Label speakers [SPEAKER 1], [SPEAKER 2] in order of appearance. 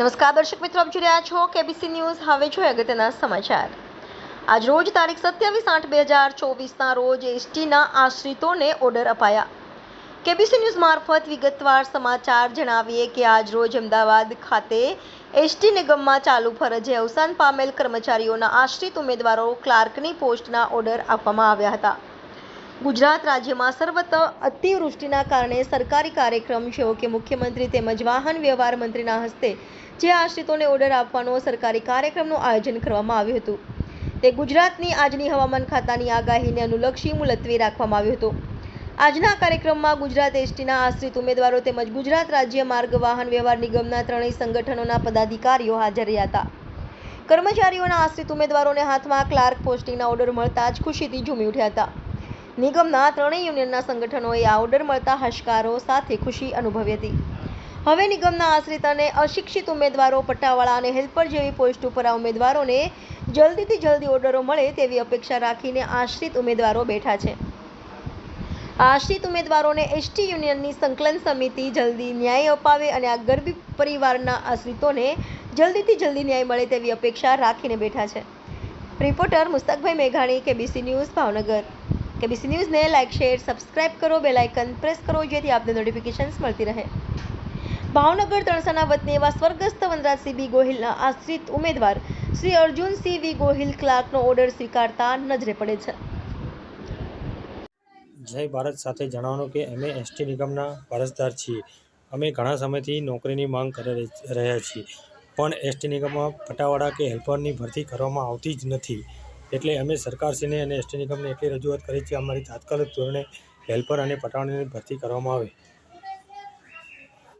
[SPEAKER 1] નમસ્કાર, દર્શક મિત્રો, આપ જોઈ રહ્યા છો કેબીસી ન્યૂઝ હવે જોઈએ અગત્યના સમાચાર. આજ રોજ તારીખ સત્યાવીસ આઠ બે હજાર ચોવીસના રોજ એસટીના આશ્રિતોને ઓર્ડર અપાયા. કેબીસી ન્યૂઝ મારફત વિગતવાર સમાચાર જણાવીએ કે આજ રોજ અમદાવાદ ખાતે એસટી નિગમમાં ચાલુ ફરજે અવસાન પામેલ કર્મચારીઓના આશ્રિત ઉમેદવારો ક્લાર્કની પોસ્ટના ઓર્ડર આપવામાં આવ્યા હતા. ગુજરાત રાજ્યમાં સર્વત્ર અતિવૃષ્ટિના કારણે સરકારી કાર્યક્રમ જેવો કે મુખ્યમંત્રી તેમજ વાહન વ્યવહાર મંત્રીના હસ્તે જે આશ્રિતોને ઓર્ડર આપવાનો સરકારી કાર્યક્રમનું આયોજન કરવામાં આવ્યું હતું. તે ગુજરાતની આજની હવામાન ખાતાની આગાહીને અનુલક્ષી મુલતવી રાખવામાં આવ્યું હતું. આજના કાર્યક્રમમાં ગુજરાત એસટીના આશ્રિત ઉમેદવારો તેમજ ગુજરાત રાજ્ય માર્ગ વાહન વ્યવહાર નિગમના ત્રણેય સંગઠનોના પદાધિકારીઓ હાજર રહ્યા હતા. કર્મચારીઓના આશ્રિત ઉમેદવારોને હાથમાં ક્લાર્ક પોસ્ટિંગના ઓર્ડર મળતા જ ખુશીથી ઝૂમી ઉઠ્યા હતા. નિગમના ત્રણેય યુનિયનના સંગઠનોએ આ ઓર્ડર મળતા હશકારો સાથે ખુશી અનુભવી હતી. હવે નિગમના આશ્રિત અને અશિક્ષિત ઉમેદવારો પટ્ટાવાળા અને હેલ્પર જેવી પોસ્ટ ઉપર આ ઉમેદવારોને જલ્દીથી જલ્દી ઓર્ડરો મળે તેવી અપેક્ષા રાખીને આશ્રિત ઉમેદવારો બેઠા છે. આશ્રિત ઉમેદવારોને એસટી યુનિયનની સંકલન સમિતિ જલ્દી ન્યાય અપાવે અને આ ગરબી પરિવારના આશ્રિતોને જલ્દીથી જલ્દી ન્યાય મળે તેવી અપેક્ષા રાખીને બેઠા છે. રિપોર્ટર મુસ્તકભાઈ મેઘાણી, કેબીસી ન્યૂઝ, ભાવનગર. કેબીસી ન્યૂઝને લાઇક શેર સબસ્ક્રાઇબ કરો બેલ આઇકન પ્રેસ કરો, જેથી આપને નોટિફિકેશન્સ મળતી રહે. ભાવનગર તણસાના વતની એવા સ્વર્ગસ્થ વનરાજસિંહ બી ગોહિલના આશ્રિત ઉમેદવાર શ્રી અર્જુનસિંહ વી ગોહિલ ક્લાર્કનો ઓર્ડર સ્વીકારતા નજરે પડે છે.
[SPEAKER 2] જય ભારત સાથે જણાવવાનું કે અમે એસટી નિગમના વારસદાર છીએ. અમે ઘણા સમયથી નોકરીની માંગ કરી રહ્યા છીએ. પણ એસટી નિગમમાં પટાવાળા કે હેલ્પરની ભરતી કરવામાં આવતી જ નથી. એટલે અમે સરકારશ્રીને અને એસટી નિગમને એટલી રજૂઆત કરી છે અમારી તાત્કાલિક ધોરણે હેલ્પર અને પટાવાળાની ભરતી કરવામાં આવે.